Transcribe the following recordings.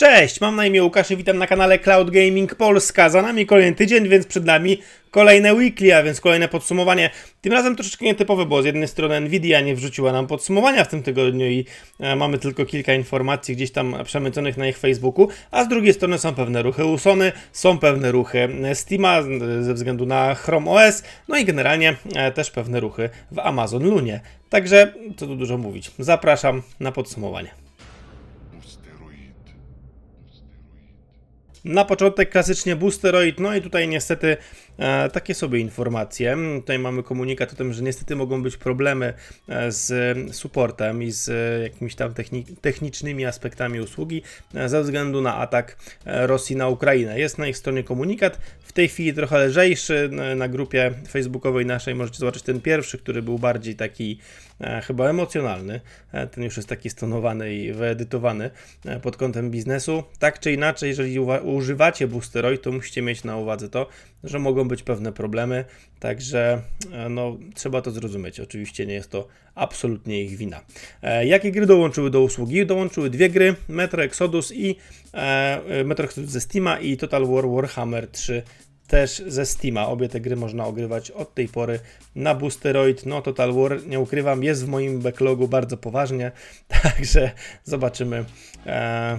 Cześć, mam na imię Łukasz i witam na kanale Cloud Gaming Polska. Za nami kolejny tydzień, więc przed nami kolejne weekly, a więc kolejne podsumowanie. Tym razem troszeczkę nietypowe, bo z jednej strony Nvidia nie wrzuciła nam podsumowania w tym tygodniu i e, mamy tylko kilka informacji gdzieś tam przemyconych na ich Facebooku, a z drugiej strony są pewne ruchy u Sony, są pewne ruchy Steama z- ze względu na Chrome OS, no i generalnie e, też pewne ruchy w Amazon Lunie. Także, co tu dużo mówić, zapraszam na podsumowanie. Na początek klasycznie Boosteroid, no i tutaj niestety takie sobie informacje. Tutaj mamy komunikat o tym, że niestety mogą być problemy e, z supportem i z e, jakimiś tam techni- technicznymi aspektami usługi e, ze względu na atak e, Rosji na Ukrainę. Jest na ich stronie komunikat, w tej chwili trochę lżejszy, e, na grupie facebookowej naszej możecie zobaczyć ten pierwszy, który był bardziej taki e, chyba emocjonalny. E, ten już jest taki stonowany i wyedytowany e, pod kątem biznesu. Tak czy inaczej, jeżeli używacie Boosteroid, to musicie mieć na uwadze to, że mogą być pewne problemy, także e, no, trzeba to zrozumieć. Oczywiście nie jest to absolutnie ich wina. E, jakie gry dołączyły do usługi? Dołączyły dwie gry, Metro Exodus i e, e, Metro Exodus ze Steama i Total War Warhammer 3 też ze Steama. Obie te gry można ogrywać od tej pory na Boosteroid. No Total War, nie ukrywam, jest w moim backlogu bardzo poważnie, także zobaczymy. E,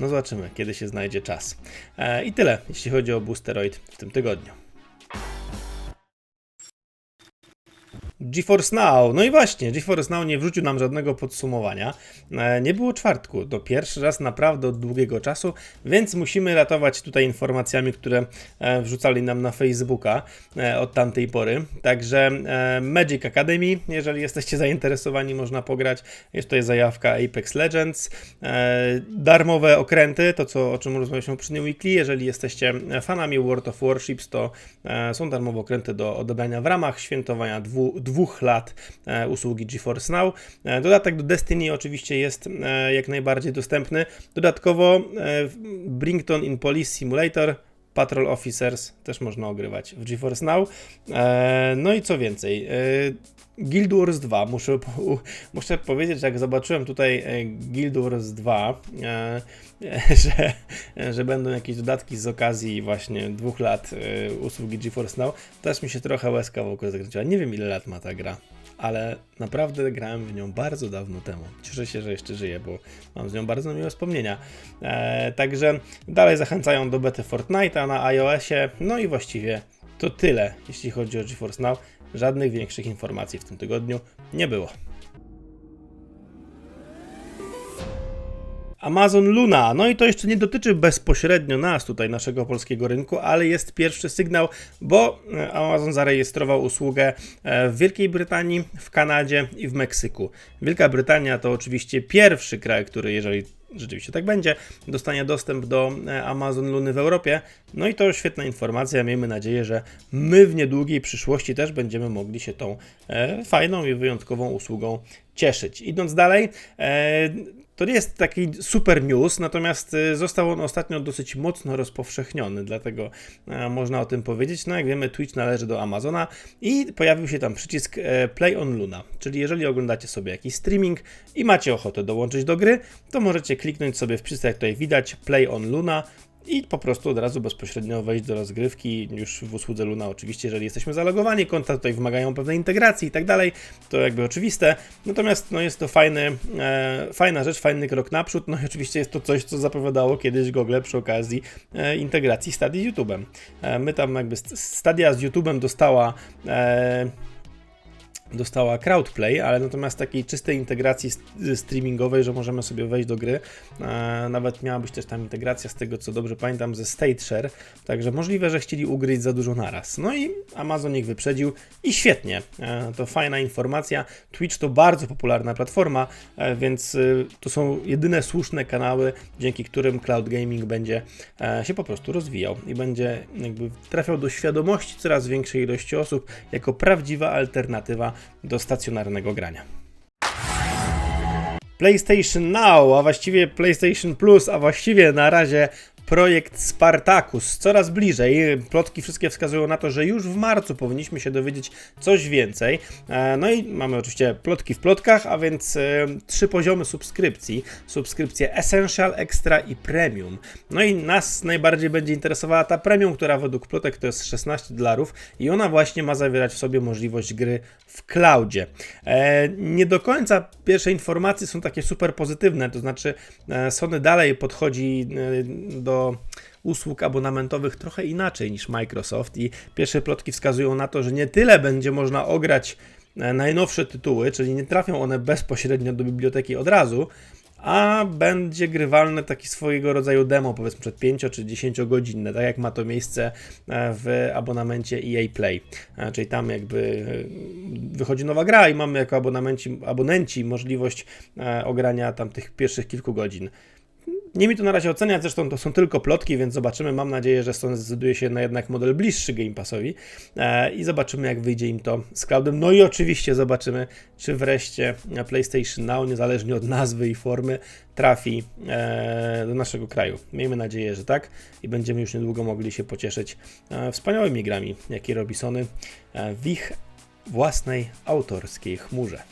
no zobaczymy, kiedy się znajdzie czas. E, I tyle, jeśli chodzi o Boosteroid w tym tygodniu. GeForce Now. No i właśnie, GeForce Now nie wrzucił nam żadnego podsumowania. E, Nie było czwartku. To pierwszy raz naprawdę od długiego czasu, więc musimy ratować tutaj informacjami, które e, wrzucali nam na Facebooka e, od tamtej pory. Także Magic Academy, jeżeli jesteście zainteresowani, można pograć. Jest tutaj zajawka Apex Legends. Darmowe okręty, to co, o czym rozmawialiśmy przy New Weekly. Jeżeli jesteście fanami World of Warships, to są darmowe okręty do odebrania w ramach świętowania dwu, dwóch lat e, usługi GeForce Now. E, Dodatek do Destiny oczywiście jest e, jak najbardziej dostępny. Dodatkowo Brington in Police Simulator Patrol Officers też można ogrywać w GeForce Now. No i co więcej, Guild Wars 2, muszę, muszę powiedzieć, że jak zobaczyłem tutaj e, Guild Wars 2, e, że, że będą jakieś dodatki z okazji właśnie dwóch lat e, usługi GeForce Now, też mi się trochę łezka wokół zakręciła. Nie wiem ile lat ma ta gra, ale naprawdę grałem w nią bardzo dawno temu. Cieszę się, że jeszcze żyję, bo mam z nią bardzo miłe wspomnienia. Także dalej zachęcają do bety Fortnite'a na iOSie. No i właściwie to tyle, jeśli chodzi o GeForce Now. Żadnych większych informacji w tym tygodniu nie było. Amazon Luna. No i to jeszcze nie dotyczy bezpośrednio nas, tutaj naszego polskiego rynku, ale jest pierwszy sygnał, bo e, Amazon zarejestrował usługę e, w Wielkiej Brytanii, w Kanadzie i w Meksyku. Wielka Brytania to oczywiście pierwszy kraj, który, jeżeli rzeczywiście tak będzie, dostanie dostęp do e, Amazon Luny w Europie. No i to świetna informacja. Miejmy nadzieję, że my w niedługiej przyszłości też będziemy mogli się tą fajną i wyjątkową usługą cieszyć. Idąc dalej, to nie jest taki super news, natomiast e, został on ostatnio dosyć mocno rozpowszechniony, dlatego e, można o tym powiedzieć. No jak wiemy, Twitch należy do Amazona i pojawił się tam przycisk e, Play on Luna, czyli jeżeli oglądacie sobie jakiś streaming i macie ochotę dołączyć do gry, to możecie kliknąć sobie w przycisk, jak tutaj widać, Play on Luna i po prostu od razu bezpośrednio wejść do rozgrywki już w usłudze Luna. Oczywiście, jeżeli jesteśmy zalogowani, konta tutaj wymagają pewnej integracji i tak dalej, to jakby oczywiste. Natomiast no, jest to fajny, e, fajna rzecz, fajny krok naprzód. No i oczywiście jest to coś, co zapowiadało kiedyś Google przy okazji e, integracji Stadia z YouTube'em. E, my tam jakby st- Stadia z YouTube'em dostała e, dostała crowdplay, ale natomiast takiej czystej integracji st- streamingowej, że możemy sobie wejść do gry. E, nawet miała być też tam integracja z tego, co dobrze pamiętam, ze StateShare, także możliwe, że chcieli ugryźć za dużo naraz. No i Amazon ich wyprzedził i świetnie. E, to fajna informacja. Twitch to bardzo popularna platforma, e, więc e, to są jedyne słuszne kanały, dzięki którym cloud gaming będzie się po prostu rozwijał i będzie jakby trafiał do świadomości coraz większej ilości osób jako prawdziwa alternatywa do stacjonarnego grania. PlayStation Now, a właściwie PlayStation Plus, a właściwie na razie projekt Spartacus coraz bliżej. Plotki wszystkie wskazują na to, że już w marcu powinniśmy się dowiedzieć coś więcej. E, No i mamy oczywiście plotki w plotkach, a więc e, trzy poziomy subskrypcji. Subskrypcje Essential, Extra i Premium. No i nas najbardziej będzie interesowała ta Premium, która według plotek to jest 16 dolarów i ona właśnie ma zawierać w sobie możliwość gry w cloudzie. E, nie do końca pierwsze informacje są takie super pozytywne, to znaczy Sony dalej podchodzi e, usług abonamentowych trochę inaczej niż Microsoft i pierwsze plotki wskazują na to, że nie tyle będzie można ograć e, najnowsze tytuły, czyli nie trafią one bezpośrednio do biblioteki od razu, a będzie grywalne taki swojego rodzaju demo, powiedzmy przed 5 czy 10 godzinne, tak jak ma to miejsce e, w abonamencie EA Play. E, Czyli tam jakby wychodzi nowa gra i mamy jako abonamenci, abonenci możliwość ogrania tam tych pierwszych kilku godzin. Nie mi to na razie oceniać, zresztą to są tylko plotki, więc zobaczymy. Mam nadzieję, że Sony zdecyduje się na jednak model bliższy Game Passowi e, i zobaczymy, jak wyjdzie im to z cloudem. No i oczywiście zobaczymy, czy wreszcie PlayStation Now, niezależnie od nazwy i formy, trafi e, do naszego kraju. Miejmy nadzieję, że tak i będziemy już niedługo mogli się pocieszyć e, wspaniałymi grami, jakie robi Sony w ich własnej autorskiej chmurze.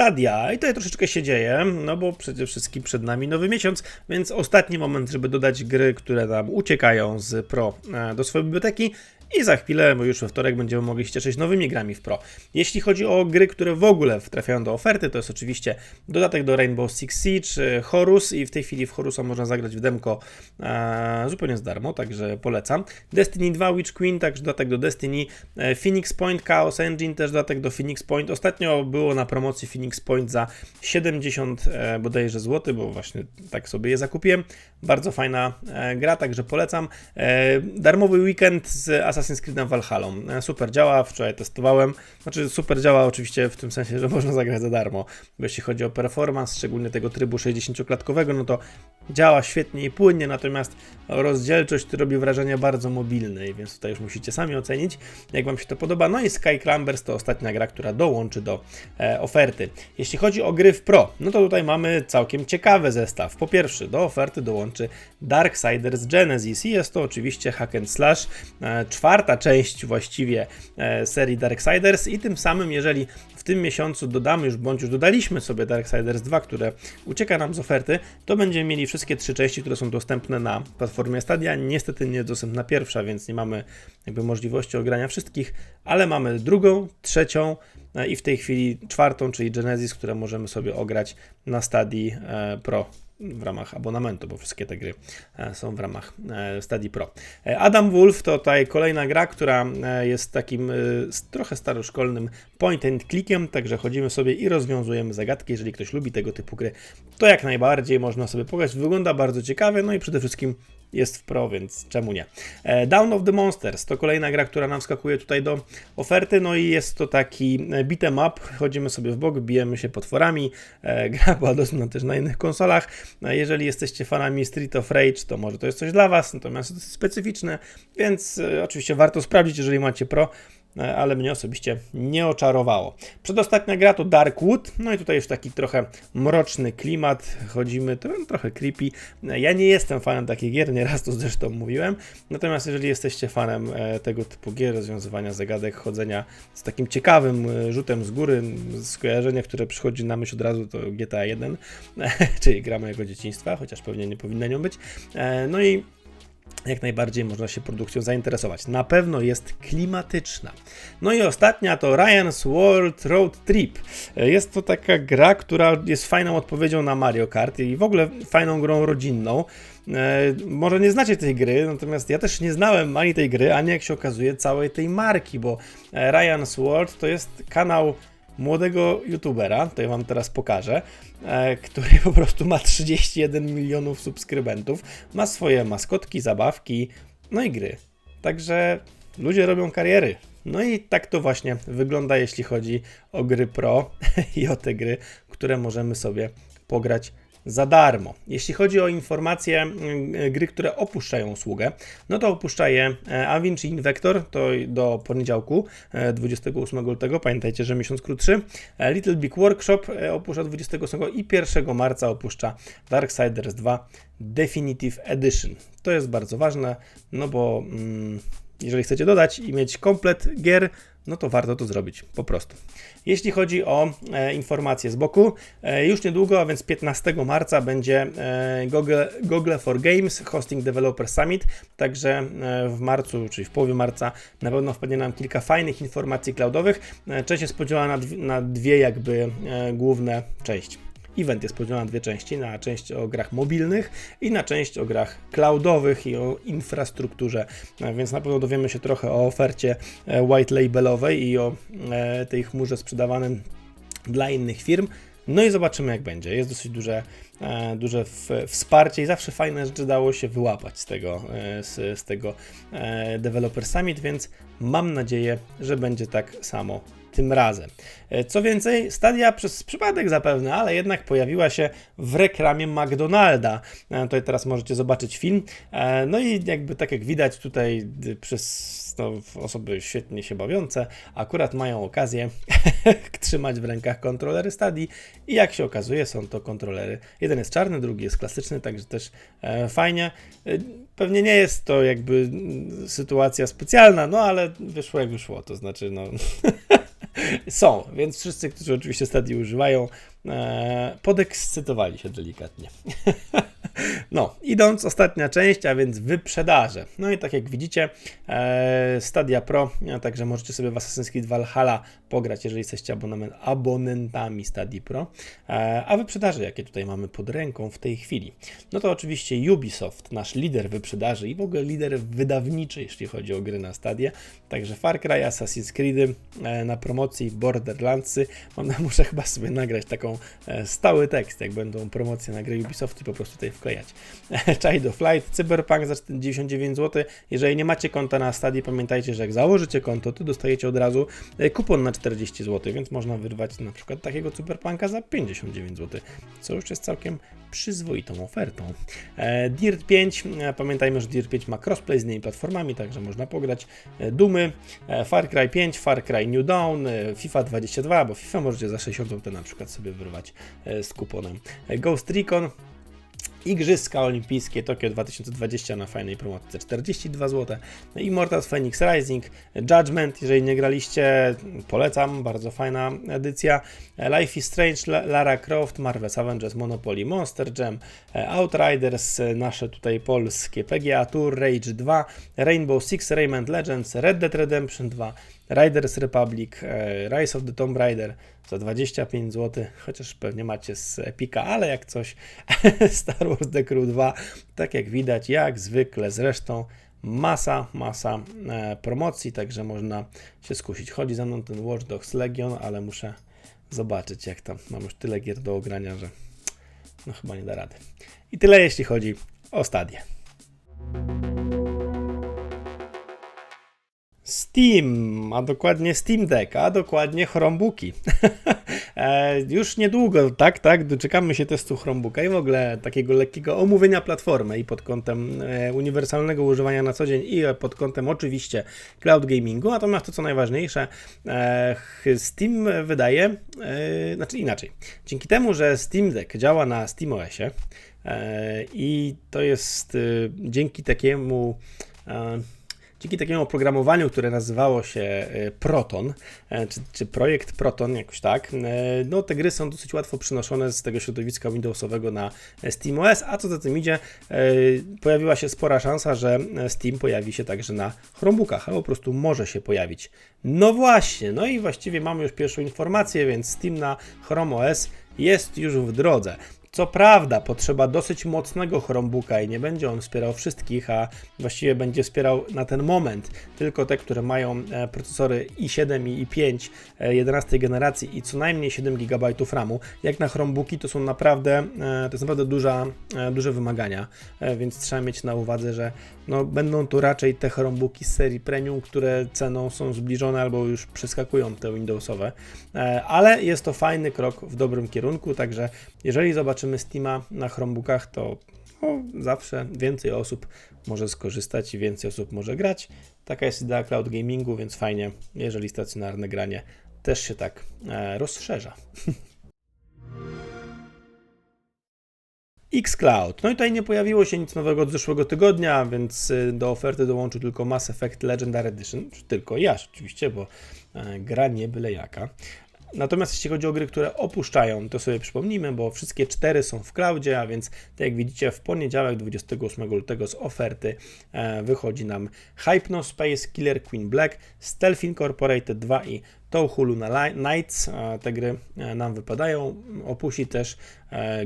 Stadia. I tutaj troszeczkę się dzieje, no bo przede wszystkim przed nami nowy miesiąc, więc ostatni moment, żeby dodać gry, które nam uciekają z Pro e, do swojej biblioteki i za chwilę, bo już we wtorek będziemy mogli się cieszyć nowymi grami w Pro. Jeśli chodzi o gry, które w ogóle trafiają do oferty, to jest oczywiście dodatek do Rainbow Six Siege, e, Horus i w tej chwili w Horusa można zagrać w demko e, zupełnie za darmo, także polecam. Destiny 2 Witch Queen, także dodatek do Destiny, e, Phoenix Point Chaos Engine, też dodatek do Phoenix Point. Ostatnio było na promocji Phoenix Point za 70 e, bodajże złoty, bo właśnie tak sobie je zakupiłem. Bardzo fajna e, gra, także polecam. E, darmowy weekend z Assassin's Creed Valhalla. E, super działa, wczoraj testowałem. Znaczy super działa oczywiście w tym sensie, że można zagrać za darmo. Bo jeśli chodzi o performance, szczególnie tego trybu 60-klatkowego, no to działa świetnie i płynnie, natomiast rozdzielczość robi wrażenie bardzo mobilnej, więc tutaj już musicie sami ocenić, jak Wam się to podoba. No i Sky Climbers to ostatnia gra, która dołączy do e, oferty. Jeśli chodzi o gry w Pro, no to tutaj mamy całkiem ciekawy zestaw. Po pierwsze, do oferty dołączy Darksiders Genesis i jest to oczywiście hack and slash, e, czwarta część właściwie e, serii Darksiders i tym samym, jeżeli w tym miesiącu dodamy już, bądź już dodaliśmy sobie Darksiders 2, które ucieka nam z oferty, to będziemy mieli wszystkie trzy części, które są dostępne na platformie Stadia. Niestety nie jest dostępna pierwsza, więc nie mamy jakby możliwości ogrania wszystkich, ale mamy drugą, trzecią e, i w tej chwili czwartą, czyli Genesis, które możemy sobie ograć na Stadii e, Pro w ramach abonamentu, bo wszystkie te gry e, są w ramach e, Stadii Pro. E, Adam Wolf to tutaj kolejna gra, która jest takim trochę staroszkolnym point and clickiem, także chodzimy sobie i rozwiązujemy zagadki. Jeżeli ktoś lubi tego typu gry, to jak najbardziej można sobie pograć. Wygląda bardzo ciekawie, no i przede wszystkim jest w Pro, więc czemu nie. E, Down of the Monsters to kolejna gra, która nam wskakuje tutaj do oferty, no i jest to taki e, beat'em up, chodzimy sobie w bok, bijemy się potworami, e, gra była dostępna też na innych konsolach, E, jeżeli jesteście fanami Street of Rage, to może to jest coś dla Was, natomiast jest specyficzne, więc oczywiście warto sprawdzić, jeżeli macie Pro, ale mnie osobiście nie oczarowało. Przedostatnia gra to Darkwood, no i tutaj już taki trochę mroczny klimat, chodzimy, to trochę creepy. E, Ja nie jestem fanem takich gier, nieraz to zresztą mówiłem, natomiast jeżeli jesteście fanem e, tego typu gier, rozwiązywania zagadek, chodzenia z takim ciekawym e, rzutem z góry, skojarzenie, które przychodzi na myśl od razu to GTA 1, czyli gra mojego dzieciństwa, chociaż pewnie nie powinna nią być. E, No i jak najbardziej można się produkcją zainteresować. Na pewno jest klimatyczna. No i ostatnia to Ryan's World Road Trip. Jest to taka gra, która jest fajną odpowiedzią na Mario Kart i w ogóle fajną grą rodzinną. E, Może nie znacie tej gry, natomiast ja też nie znałem ani tej gry, ani jak się okazuje całej tej marki, bo e, Ryan's World to jest kanał młodego youtubera, ja wam teraz pokażę, e, który po prostu ma 31 milionów subskrybentów, ma swoje maskotki, zabawki, no i gry. Także ludzie robią kariery. No i tak to właśnie wygląda, jeśli chodzi o gry pro i o te gry, które możemy sobie pograć za darmo. Jeśli chodzi o informacje mm, gry, które opuszczają usługę, no to opuszcza je e, Avinci Invector, to do poniedziałku, e, 28 lutego, pamiętajcie, że miesiąc krótszy. E, Little Big Workshop e, opuszcza 28 i 1 marca opuszcza Darksiders 2 Definitive Edition. To jest bardzo ważne, no bo mm, jeżeli chcecie dodać i mieć komplet gier, no to warto to zrobić po prostu. Jeśli chodzi o e, informacje z boku, e, już niedługo, a więc 15 marca będzie e, Google, Google for Games Hosting Developer Summit, także e, w marcu, czyli w połowie marca na pewno wpadnie nam kilka fajnych informacji cloudowych. E, część jest podzielona na, na dwie jakby e, główne części. Event jest podzielony na dwie części, na część o grach mobilnych i na część o grach cloudowych i o infrastrukturze, E, więc na pewno dowiemy się trochę o ofercie e, white labelowej i o e, tej chmurze sprzedawanym dla innych firm. No i zobaczymy jak będzie. Jest dosyć duże, duże wsparcie i zawsze fajne rzeczy dało się wyłapać z tego, z, z tego Developer Summit, więc mam nadzieję, że będzie tak samo tym razem. E, Co więcej, Stadia przez przypadek zapewne, ale jednak pojawiła się w reklamie McDonalda. E, Tutaj teraz możecie zobaczyć film. E, No i jakby tak jak widać tutaj y, przez no, osoby świetnie się bawiące, akurat mają okazję trzymać w rękach kontrolery Stadii i jak się okazuje są to kontrolery. Jeden jest czarny, drugi jest klasyczny, także też fajnie. Pewnie nie jest to jakby mm, sytuacja specjalna, no ale wyszło jak wyszło, to znaczy no są, więc wszyscy, którzy oczywiście Stadii używają, e, podekscytowali się delikatnie. No, idąc, ostatnia część, a więc wyprzedaże. No i tak jak widzicie, e, Stadia Pro, a także możecie sobie w Assassin's Creed Valhalla pograć, jeżeli jesteście abonament, abonentami Stadii Pro. E, a wyprzedaże, jakie tutaj mamy pod ręką w tej chwili? No to oczywiście Ubisoft, nasz lider wyprzedaży i w ogóle lider wydawniczy, jeśli chodzi o gry na Stadię. Także Far Cry, Assassin's Creed e, na promocji, Borderlandsy. Mam, muszę chyba sobie nagrać taką e, stały tekst, jak będą promocje na gry Ubisoft po prostu tutaj wklejać. Child of Light, Cyberpunk za 99 zł. Jeżeli nie macie konta na Stadii, pamiętajcie, że jak założycie konto, to dostajecie od razu e, kupon na 40 zł, więc można wyrwać na przykład takiego Cyberpunka za 59 zł, co już jest całkiem przyzwoitą ofertą. Dirt 5, e, pamiętajmy, że Dirt 5 ma crossplay z innymi platformami, także można pograć Dumy, e, Far Cry 5, Far Cry New Dawn, e, FIFA 22, bo FIFA możecie za 60 zł na przykład sobie wyrwać e, z kuponem. Ghost Recon, Igrzyska Olimpijskie Tokio 2020 na fajnej promocji za 42 zł. Immortals Phoenix Rising, Judgment, jeżeli nie graliście, polecam, bardzo fajna edycja. Life is Strange, La- Lara Croft, Marvel's Avengers, Monopoly, Monster Jam, Outriders, nasze tutaj polskie PGA Tour, Rage 2, Rainbow Six, Rayman Legends, Red Dead Redemption 2, Riders Republic, e, Rise of the Tomb Raider za 25 zł, chociaż pewnie macie z Epika, ale jak coś Star Wars The Crew 2, tak jak widać, jak zwykle zresztą masa, masa e, promocji, także można się skusić. Chodzi za mną ten Watch Dogs Legion, ale muszę zobaczyć jak tam. Mam już tyle gier do ogrania, że no chyba nie da rady. I tyle jeśli chodzi o stadię. Steam, a dokładnie Steam Deck, a dokładnie Chromebooki. e, już niedługo, tak, tak, doczekamy się testu Chromebooka i w ogóle takiego lekkiego omówienia platformy i pod kątem e, uniwersalnego używania na co dzień i pod kątem oczywiście cloud gamingu, natomiast to co najważniejsze, e, Steam wydaje, znaczy inaczej, dzięki temu, że Steam Deck działa na SteamOSie i to jest dzięki takiemu Dzięki takiemu oprogramowaniu, które nazywało się e, Proton, e, czy, czy projekt Proton, jakoś tak, e, no te gry są dosyć łatwo przenoszone z tego środowiska Windowsowego na SteamOS, a co za tym idzie, e, pojawiła się spora szansa, że Steam pojawi się także na Chromebookach, albo po prostu może się pojawić. No właśnie, no i właściwie mamy już pierwszą informację, więc Steam na Chrome OS jest już w drodze. Co prawda, potrzeba dosyć mocnego Chromebooka i nie będzie on wspierał wszystkich, a właściwie będzie wspierał na ten moment tylko te, które mają e, procesory i7 i i5 e, 11 generacji i co najmniej 7 GB RAMu. Jak na Chromebooki to są naprawdę, e, to jest naprawdę duża, e, duże wymagania, e, więc trzeba mieć na uwadze, że no, będą to raczej te Chromebooki z serii premium, które ceną są zbliżone albo już przeskakują te Windowsowe, e, ale jest to fajny krok w dobrym kierunku, także jeżeli zobaczycie zobaczymy Steama na Chromebookach, to no, zawsze więcej osób może skorzystać i więcej osób może grać. Taka jest idea cloud gamingu, więc fajnie, jeżeli stacjonarne granie też się tak e, rozszerza. xCloud. No i tutaj nie pojawiło się nic nowego od zeszłego tygodnia, więc y, do oferty dołączył tylko Mass Effect Legendary Edition. Tylko ja oczywiście, bo e, gra nie byle jaka. Natomiast jeśli chodzi o gry, które opuszczają, to sobie przypomnijmy, bo wszystkie cztery są w cloudzie, a więc tak jak widzicie w poniedziałek 28 lutego z oferty e, wychodzi nam Hypnospace, Killer Queen Black, Stealth Incorporated 2 i Touhou na Nights. E, te gry e, nam wypadają. Opuści też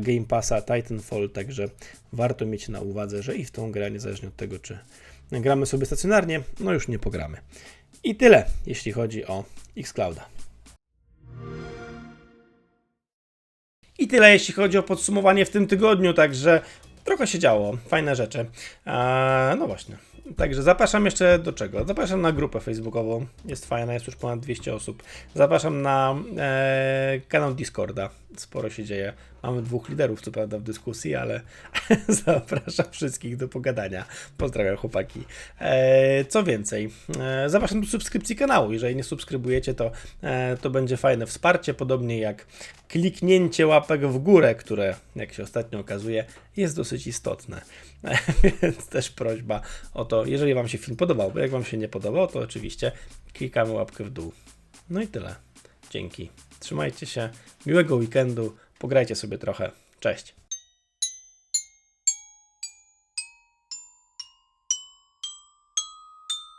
Game Passa Titanfall, także warto mieć na uwadze, że i w tą grę, niezależnie od tego, czy gramy sobie stacjonarnie, no już nie pogramy. I tyle, jeśli chodzi o Xclouda. I tyle, jeśli chodzi o podsumowanie w tym tygodniu, także trochę się działo, fajne rzeczy. Eee, no właśnie. Także zapraszam jeszcze do czego? Zapraszam na grupę facebookową, jest fajna, jest już ponad 200 osób. Zapraszam na e, kanał Discorda, sporo się dzieje. Mamy dwóch liderów, co prawda, w dyskusji, ale zapraszam wszystkich do pogadania. Pozdrawiam chłopaki. E, co więcej, e, zapraszam do subskrypcji kanału. Jeżeli nie subskrybujecie, to, e, to będzie fajne wsparcie, podobnie jak kliknięcie łapek w górę, które, jak się ostatnio okazuje, jest dosyć istotne. Więc też prośba o to, jeżeli Wam się film podobał, bo jak Wam się nie podobał, to oczywiście klikamy łapkę w dół. No i tyle. Dzięki. Trzymajcie się. Miłego weekendu. Pograjcie sobie trochę. Cześć.